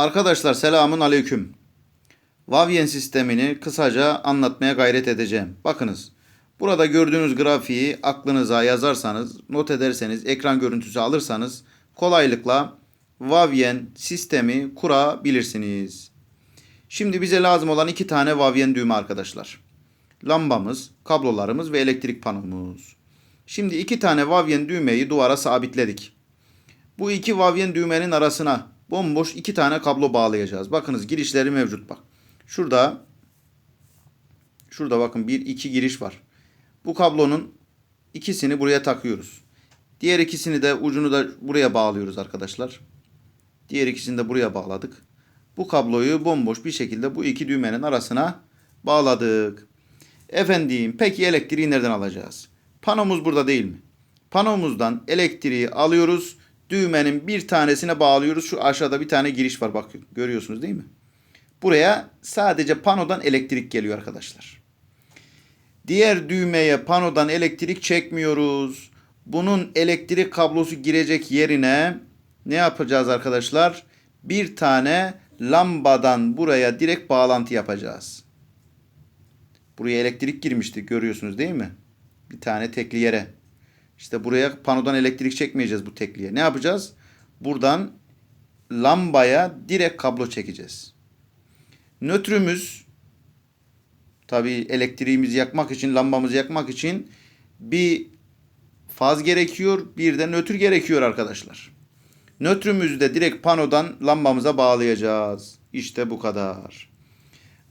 Arkadaşlar selamun aleyküm. Vavyen sistemini kısaca anlatmaya gayret edeceğim. Bakınız. Burada gördüğünüz grafiği aklınıza yazarsanız, not ederseniz, ekran görüntüsü alırsanız kolaylıkla Vavyen sistemi kurabilirsiniz. Şimdi bize lazım olan iki tane Vavyen düğme arkadaşlar. Lambamız, kablolarımız ve elektrik panomuz. Şimdi iki tane Vavyen düğmeyi duvara sabitledik. Bu iki Vavyen düğmenin arasına bomboş iki tane kablo bağlayacağız. Bakınız girişleri mevcut bak. Şurada şurada bakın bir iki giriş var. Bu kablonun ikisini buraya takıyoruz. Diğer ikisini de ucunu da buraya bağlıyoruz arkadaşlar. Diğer ikisini de buraya bağladık. Bu kabloyu bomboş bir şekilde bu iki düğmenin arasına bağladık. Efendim peki elektriği nereden alacağız? Panomuz burada değil mi? Panomuzdan elektriği alıyoruz. Düğmenin bir tanesine bağlıyoruz. Şu aşağıda bir tane giriş var. Bak görüyorsunuz değil mi? Buraya sadece panodan elektrik geliyor arkadaşlar. Diğer düğmeye panodan elektrik çekmiyoruz. Bunun elektrik kablosu girecek yerine ne yapacağız arkadaşlar? Bir tane lambadan buraya direkt bağlantı yapacağız. Buraya elektrik girmişti görüyorsunuz değil mi? Bir tane tekli yere. İşte buraya panodan elektrik çekmeyeceğiz bu tekliye. Ne yapacağız? Buradan lambaya direkt kablo çekeceğiz. Nötrümüz tabi elektriğimizi yakmak için, lambamızı yakmak için bir faz gerekiyor, bir de nötr gerekiyor arkadaşlar. Nötrümüzü de direkt panodan lambamıza bağlayacağız. İşte bu kadar.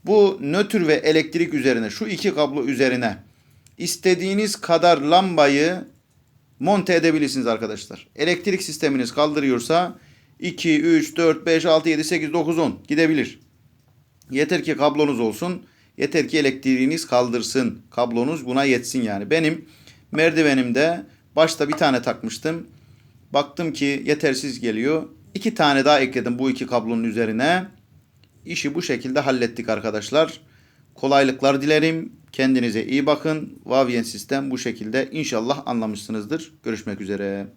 Bu nötr ve elektrik üzerine, şu iki kablo üzerine istediğiniz kadar lambayı monte edebilirsiniz arkadaşlar. Elektrik sisteminiz kaldırıyorsa 2, 3, 4, 5, 6, 7, 8, 9, 10 gidebilir. Yeter ki kablonuz olsun. Yeter ki elektriğiniz kaldırsın. Kablonuz buna yetsin yani. Benim merdivenimde başta bir tane takmıştım. Baktım ki yetersiz geliyor. İki tane daha ekledim bu iki kablonun üzerine. İşi bu şekilde hallettik arkadaşlar. Kolaylıklar dilerim. Kendinize iyi bakın. Vavyen sistem bu şekilde inşallah anlamışsınızdır. Görüşmek üzere.